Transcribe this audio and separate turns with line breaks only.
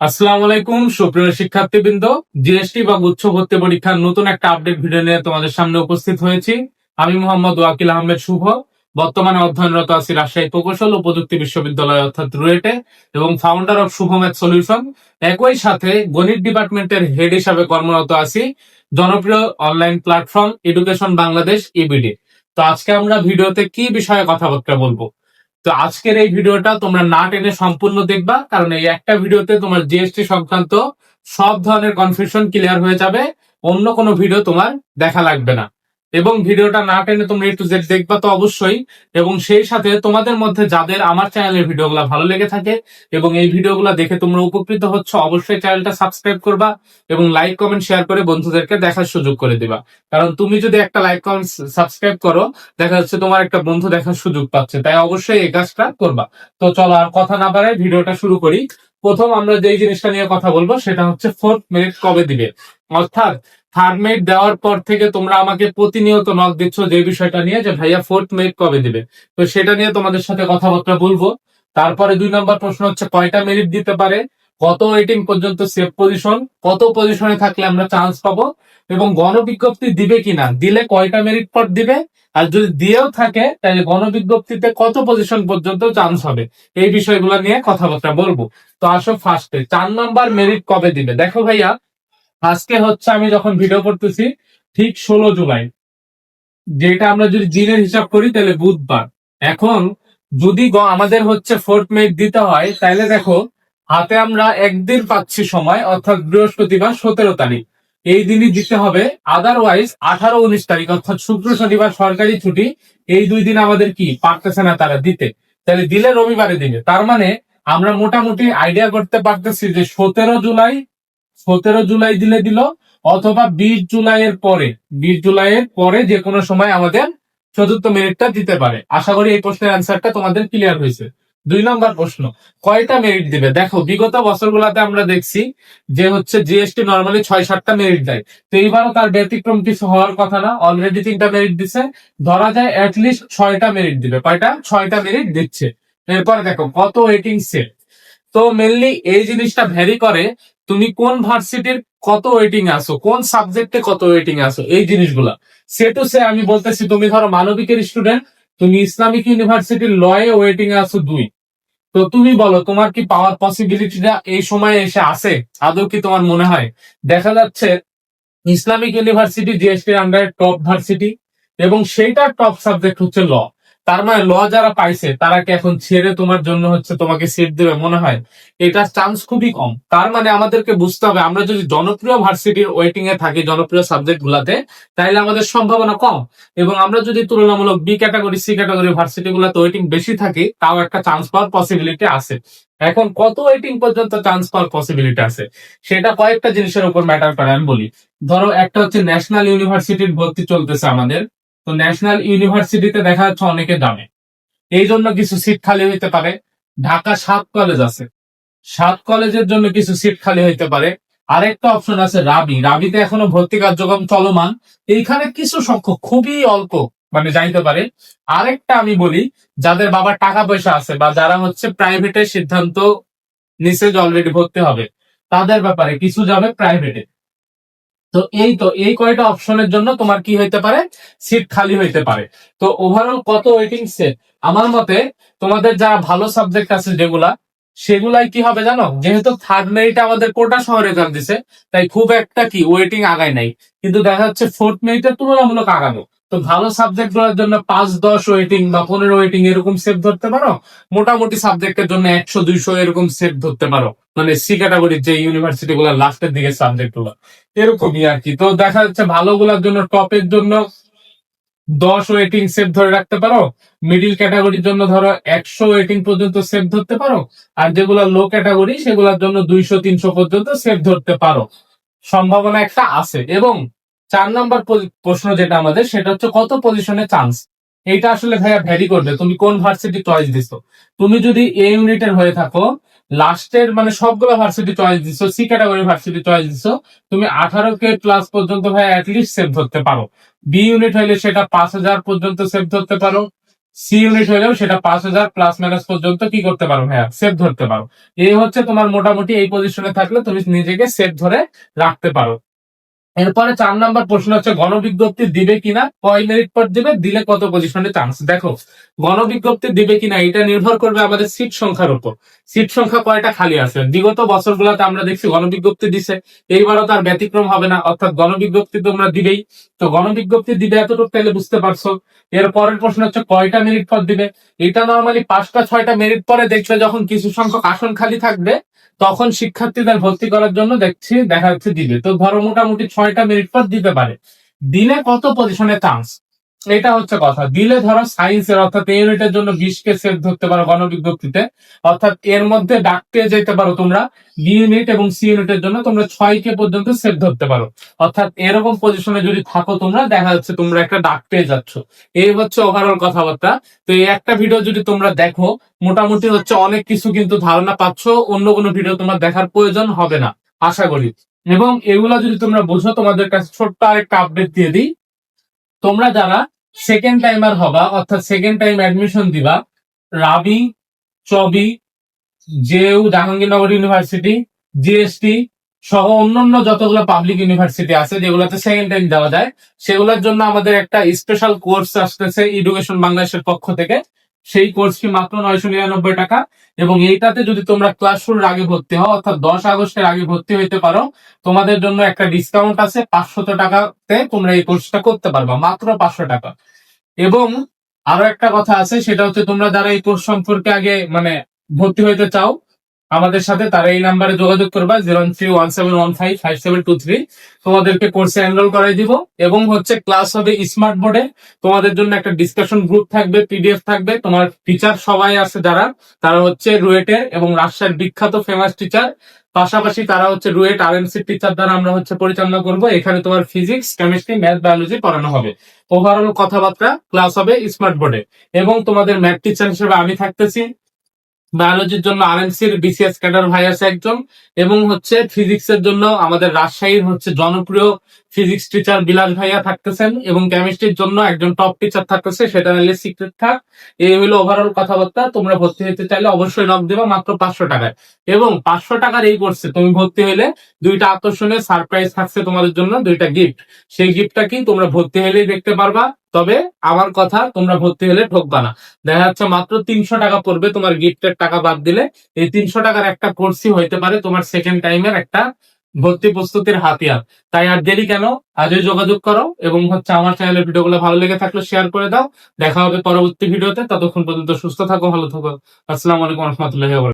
আসসালামু আলাইকুম সুপ্রিয় শিক্ষার্থীবৃন্দ। জিএসটি বা গুচ্ছ ভর্তি পরীক্ষার নতুন একটা আপডেট ভিডিও নিয়ে তোমাদের সামনে উপস্থিত হয়েছি। আমি মোহাম্মদ ওয়াকিল আহমেদ শুভ। বর্তমানে অধ্যয়নরত আছি রাজশাহী প্রকৌশল ও প্রযুক্তি বিশ্ববিদ্যালয়, অর্থাৎ রুয়েটে, এবং founder of Shuvo math solution একই সাথে গণিত ডিপার্টমেন্টের হেড হিসাবে কর্মরত আছি। জনপ্রিয় online platform education Bangladesh EBD তো আজকে আমরা ভিডিওতে কি বিষয়ে কথাবার্তা বলব? তো আজকের এই ভিডিওটা তোমরা না টেনে সম্পূর্ণ দেখবা, কারণ এই একটা ভিডিওতে তোমার জিএসটি সংক্রান্ত সব ধরনের কনফিউশন ক্লিয়ার হয়ে যাবে, অন্য কোনো ভিডিও তোমার দেখা লাগবে না। এবং ভিডিওটা না টেনে তোমরা একটু জেড দেখবা তো অবশ্যই। এবং সেই সাথে তোমাদের মধ্যে যাদের আমার চ্যানেলের ভিডিওগুলো ভালো লেগে থাকে এবং এই ভিডিওগুলো দেখে তোমরা উপকৃত হচ্ছ, অবশ্যই চ্যানেলটা সাবস্ক্রাইব করবা এবং লাইক কমেন্ট শেয়ার করে বন্ধুদেরকে দেখার সুযোগ করে দিবা। কারণ তুমি যদি একটা লাইক কমেন্ট সাবস্ক্রাইব করো, দেখা যাচ্ছে তোমার একটা বন্ধু দেখার সুযোগ পাচ্ছে। তাই অবশ্যই এই কাজটা করবা। তো চলো আর কথা না বাড়ায় ভিডিওটা শুরু করি। প্রথম আমরা যেই জিনিসটা নিয়ে কথা বলব, সেটা হচ্ছে ফোর্থ মেরিট কবে দিবে? অর্থাৎ থার্ড দেওয়ার পর থেকে তোমরা আমাকে প্রতিনিয়ত নক দিচ্ছ যে বিষয়টা নিয়ে যে ভাইয়া ফোর্থ মেরিট কবে দিবে। তো সেটা নিয়ে তোমাদের সাথে কথাবার্তা বলব। তারপরে দুই নম্বর প্রশ্ন হচ্ছে, কয়টা মেরিট দিতে পারে? কত রেটিং পর্যন্ত সেফ পজিশন কত পজিশনে থাকলে আমরা চান্স পাবো? এবং গণবিজ্ঞপ্তি দিবে কিনা? দিলে কয়টা মেরিট পর দিবে? আর যদি দিয়েও থাকে, তাহলে গণবিজ্ঞপ্তিতে কত পজিশন পর্যন্ত চান্স হবে? এই বিষয়গুলো নিয়ে কথাবার্তা বলব। তো আসো ফার্স্টে চার নাম্বার মেরিট কবে দিবে? দেখো ভাইয়া আজকে হচ্ছে আমি যখন ভিডিও করতেছি, ঠিক ষোলো জুলাই, যেটা আমরা যদি দিনের হিসাব করি, তাহলে বুধবার। এখন যদি আমাদের হচ্ছে ফোর্থ মেরিট দিতে হয়, তাহলে দেখো, হাতে আমরা একদিন পাচ্ছি সময়, অর্থাৎ বৃহস্পতিবার সতেরো তারিখ। এই দিনই দিতে হবে। আদারওয়াইজ আঠারো উনিশ তারিখ, অর্থাৎ শুক্র, শনিবার সরকারি ছুটি, এই দুই দিন আমাদের কি পারতেছে না তারা দিতে। তাহলে দিলে রবিবারে দিবে তার মানে আমরা মোটামুটি আইডিয়া করতে পারতেছি যে সতেরো জুলাই সতেরো জুলাই দিলে দিল, অথবা বিশ জুলাইয়ের পরে, বিশ জুলাইয়ের পরে যে কোনো সময় আমাদের চতুর্থ মেরিটটা দিতে পারে। আশা করি এই প্রশ্নের অ্যান্সারটা তোমাদের ক্লিয়ার হয়েছে। দুই নম্বর প্রশ্ন, কয়টা মেরিট দিবে? দেখো, বিগত বছরগুলোতে আমরা দেখছি যে হচ্ছে জিএসটি নর্মালি ছয় সাতটা মেরিট দেয়। তো এইবারও তার ব্যতিক্রম কিছু হওয়ার কথা না অলরেডি তিনটা মেরিট দিছে। ধরা যায় অ্যাটলিস্ট ছয়টা মেরিট দিবে। কয়টা? ছয়টা মেরিট দিচ্ছে। এরপরে দেখো, কত ওয়েটিং সেট তো মেনলি এই জিনিসটা ভ্যারি করে তুমি কোন ভার্সিটির কত ওয়েটিং আসো কোন সাবজেক্টে কত ওয়েটিং আসো এই জিনিসগুলা। সে টু সে আমি বলতেছি, তুমি ধরো মানবিকের স্টুডেন্ট তুমি ইসলামিক ইউনিভার্সিটির লয়ে ওয়েটিং আসো দুই। তো তুমি বলো, তোমার কি পাওয়ার পসিবিলিটিটা এই সময়ে এসে আসে আদৌ কি তোমার মনে হয়? দেখা যাচ্ছে, ইসলামিক ইউনিভার্সিটি জিএসটির আন্ডারে টপ ভার্সিটি, এবং সেইটার টপ সাবজেক্ট হচ্ছে ল তার মানে ল যারা পাইছে, তারা কি এখন ছেড়ে তোমার জন্য হচ্ছে তোমাকে সিট দেবে মনে হয়? এটার চান্স খুবই কম। তার মানে আমাদেরকে বুঝতে হবে, আমরা যদি জনপ্রিয় ভার্সিটির ওয়েটিং এ থাকি, জনপ্রিয় সাবজেক্ট গুলাতে তাহলে আমাদের সম্ভাবনা কম। এবং আমরা যদি তুলনামূলক B category C category varsity গুলাতে ওয়েটিং বেশি থাকে, তাও একটা চান্স পাওয়ার পসিবিলিটি আছে। এখন কত ওয়েটিং পর্যন্ত চান্স পাওয়ার পসিবিলিটি আছে? সেটা কয়েকটা জিনিসের উপর ম্যাটার করে, আমি বলি। ধরো, একটা হচ্ছে ন্যাশনাল ইউনিভার্সিটির ভর্তি চলতেছে আমাদের। তো ন্যাশনাল ইউনিভার্সিটিতে দেখা যাচ্ছে অনেকে দামে এই জন্য কিছু সিট খালি হইতে পারে। ঢাকা সাত কলেজ আছে। সাত কলেজের জন্য কিছু সিট খালি হইতে পারে। আরেকটা অপশন আছে রাবি। রাবিতে এখনও ভর্তি কার্যক্রম চলমান। এইখানে কিছু সংখ্যক খুবই অল্প মানে যাইতে পারে। আরেকটা আমি বলি, যাদের বাবার টাকা পয়সা আছে বা যারা হচ্ছে প্রাইভেটের সিদ্ধান্ত নিচে অলরেডি ভর্তি হবে, তাদের ব্যাপারে কিছু যাবে প্রাইভেটে তো এই তো, এই কয়টা অপশনের জন্য তোমার কি হইতে পারে? সিট খালি হইতে পারে। তো ওভারঅল কত ওয়েটিং সেট আমার মতে তোমাদের যারা ভালো সাবজেক্ট আছে যেগুলা সেগুলাই কি হবে জানো? যেহেতু থার্ড মেরিট আমাদের কোটা শহরে রেজাল্ট দিছে, তাই খুব একটা কি ওয়েটিং আগায় নাই। কিন্তু দেখা যাচ্ছে ফোর্থ মেরিটের তুলনামূলক আগানো। তো ভালো সাবজেক্টগুলোর জন্য পাঁচ, দশ ওয়েটিং বা পনেরো ওয়েটিং এরকম সেট ধরতে পারো। মোটামুটি সাবজেক্টের জন্য একশো, দুইশো এরকম সেট ধরতে পারো। মানে সি ক্যাটাগরির যে ইউনিভার্সিটি গুলো লাস্টের দিকে সাবজেক্টগুলো। এরকমই আর কি। তো দেখা যাচ্ছে ভালো গুলার জন্য টপের জন্য দশ ওয়েটিং সেভ ধরে রাখতে পারো। মিডিল ক্যাটাগরির জন্য ধরো একশো ওয়েটিং পর্যন্ত সেভ ধরতে পারো। আর যেগুলো লো ক্যাটাগরি সেগুলোর জন্য দুইশো, তিনশো পর্যন্ত সেভ ধরতে পারো। সম্ভাবনা একটা আছে এবং চার নাম্বার প্রশ্ন যেটা আমাদের, সেটা হচ্ছে কত পজিশনে চান্স এটা আসলে ভাইয়া ভ্যারি করবে। তুমি কোন ভার্সিটি চয়েস দিছো? তুমি যদি এ ইউনিটের হয়ে থাকো লাস্টের মানে সবগুলো ভার্সিটি চয়েস দিছো সি ক্যাটাগরি ভার্সিটি চয়েস দিছো, তুমি আঠারো কে প্লাস পর্যন্ত ভাই অ্যাটলিস্ট সেভ ধরতে পারো। বি ইউনিট হইলে সেটা পাঁচ হাজার পর্যন্ত সেভ ধরতে পারো। সি ইউনিট হলেও সেটা পাঁচ হাজার প্লাস মাইনাস পর্যন্ত কি করতে পারো ভাইয়া? সেভ ধরতে পারো। এই হচ্ছে তোমার মোটামুটি এই পজিশনে থাকলে তুমি নিজেকে সেভ ধরে রাখতে পারো। এরপরে চার নাম্বার প্রশ্ন হচ্ছে, গণবিজ্ঞপ্তি দিবে কিনা? কয় মেরিট পর দিবে? দিলে কত পজিশনে চান্স দেখো, গণবিজ্ঞপ্তি দিবে কিনা, এটা নির্ভর করবে আমাদের সিট সংখ্যার উপর। সিট সংখ্যা কয়টা খালি আছে? বিগত বছরগুলোতে আমরা দেখছি গণবিজ্ঞপ্তি দিছে, এইবারও তার ব্যতিক্রম হবে না, অর্থাৎ গণবিজ্ঞপ্তি তোমরা দিবেই। তো গণবিজ্ঞপ্তি দিবে এতটুকু তাহলে বুঝতে পারছ। এর পরের প্রশ্ন হচ্ছে, কয়টা মেরিট পর দিবে? এটা নর্মালি পাঁচটা, ছয়টা মেরিট পরে দেখবে যখন কিছু সংখ্যক আসন খালি থাকবে, তখন শিক্ষার্থীদের ভর্তি করার জন্য দেখছি, দেখা যাচ্ছে দিবে। তো ধরো মোটামুটি ছয়টা মেরিট পর দিতে পারে। দিলে কত পজিশনে চান্স এটা হচ্ছে কথা। দিলে ধরো সায়েন্সের অর্থাৎ এই ইউনিটের জন্য বিশ কে সেট ধরতে পারো গণবিজ্ঞপ্তিতে। অর্থাৎ এর মধ্যে ডাক পেয়ে যেতে পারো তোমরা। বি ইউনিট এবং সি ইউনিটের জন্য তোমরা কে পর্যন্ত সেট ধরতে পারো। অর্থাৎ এরকম পজিশনে যদি থাকো তোমরা, দেখা যাচ্ছে তোমরা একটা ডাক পেয়ে যাচ্ছ। এই হচ্ছে ওভারঅল কথাবার্তা। তো এই একটা ভিডিও যদি তোমরা দেখো, মোটামুটি হচ্ছে অনেক কিছু কিন্তু ধারণা পাচ্ছ। অন্য কোনো ভিডিও তোমার দেখার প্রয়োজন হবে না, আশা করি। এবং এগুলা যদি তোমরা বুঝো, তোমাদের কাছে ছোট্ট আরেকটা আপডেট দিয়ে দিই। তোমরা যারা সেকেন্ড টাইমার হবা, অর্থাৎ সেকেন্ড টাইম অ্যাডমিশন দিবা, রাবি, চবি, জেউ, জাহাঙ্গীরনগর ইউনিভার্সিটি জিএসটি সহ অন্যান্য যতগুলো পাবলিক ইউনিভার্সিটি আছে, যেগুলোতে সেকেন্ড টাইম দেওয়া যায়, সেগুলোর জন্য আমাদের একটা স্পেশাল কোর্স আসতেছে এডুকেশন বাংলাদেশের পক্ষ থেকে। সেই কোর্সটি মাত্র নয়শো নিরানব্বই টাকা এবং এইটাতে যদি তোমরা ক্লাস শুরুর আগে ভর্তি হও, অর্থাৎ দশ আগস্টের আগে ভর্তি হইতে পারো, তোমাদের জন্য একটা ডিসকাউন্ট আছে, পাঁচশত টাকাতে তোমরা এই কোর্সটা করতে পারবা, মাত্র পাঁচশো টাকা। এবং আরও একটা কথা আছে, সেটা হচ্ছে তোমরা যারা এই কোর্স সম্পর্কে আগে মানে ভর্তি হইতে চাও আমাদের সাথে তারা এই নাম্বারে যোগাযোগ করবা zero three one seven one five five seven two three তোমাদেরকে কোর্সে এনরোল করাই দিব। এবং হচ্ছে ক্লাস হবে স্মার্ট বোর্ডে তোমাদের জন্য একটা ডিসকাশন গ্রুপ থাকবে পিডিএফ থাকবে। তোমার টিচার সবাই আছে যারা, তারা হচ্ছে রুয়েটের এবং রাজশাহীর বিখ্যাত ফেমাস টিচার পাশাপাশি তারা হচ্ছে রুয়েট আর এমসি টিচার দ্বারা আমরা হচ্ছে পরিচালনা করব। এখানে তোমার ফিজিক্স কেমিস্ট্রি ম্যাথ বায়োলজি পড়ানো হবে। ওভারঅল কথাবার্তা ক্লাস হবে স্মার্ট বোর্ডে এবং তোমাদের ম্যাথ টিচার হিসেবে আমি থাকতেছি। বায়োলজির জন্য আরএমসির বিসিএস ক্যাডার ভাই আছে একজন, এবং হচ্ছে ফিজিক্স এর জন্য আমাদের রাজশাহীর হচ্ছে জনপ্রিয় ফিজিক্স টিচার বিলাস ভাইয়া থাকতেছেন, এবং কেমিস্ট্রির জন্য একজন টপ টিচার থাকতেছে, সেটা নিলে সিক্রেট থাক। এই হলো ওভারঅল কথাবার্তা, তোমরা ভর্তি হতে চাইলে অবশ্যই নক দেবা মাত্র পাঁচশো টাকায়। এবং পাঁচশো টাকার এই কোর্সে তুমি ভর্তি হলে দুইটা আকর্ষণীয় সারপ্রাইজ থাকছে তোমাদের জন্য, দুইটা গিফট সেই গিফটটা কি তোমরা ভর্তি হলেই দেখতে পারবা। তবে আমার কথা তোমরা ভর্তি হলে ঠকবা না। দেখা যাচ্ছে মাত্র তিনশো টাকা পড়বে তোমার গিফটের টাকা বাদ দিলে। এই তিনশো টাকার একটা কোর্সই হইতে পারে তোমার সেকেন্ড টাইমের একটা ভর্তি প্রস্তুতির হাতিয়ার। তাই আর দেরি কেন? আজই যোগাযোগ করো এবং হচ্ছে আমার চ্যানেলের ভিডিওগুলো ভালো লেগে থাকলে শেয়ার করে দাও। দেখা হবে পরবর্তী ভিডিওতে। ততক্ষণ পর্যন্ত সুস্থ থাকো, ভালো থাকো। আসসালামু আলাইকুম রহমতুল্লাহ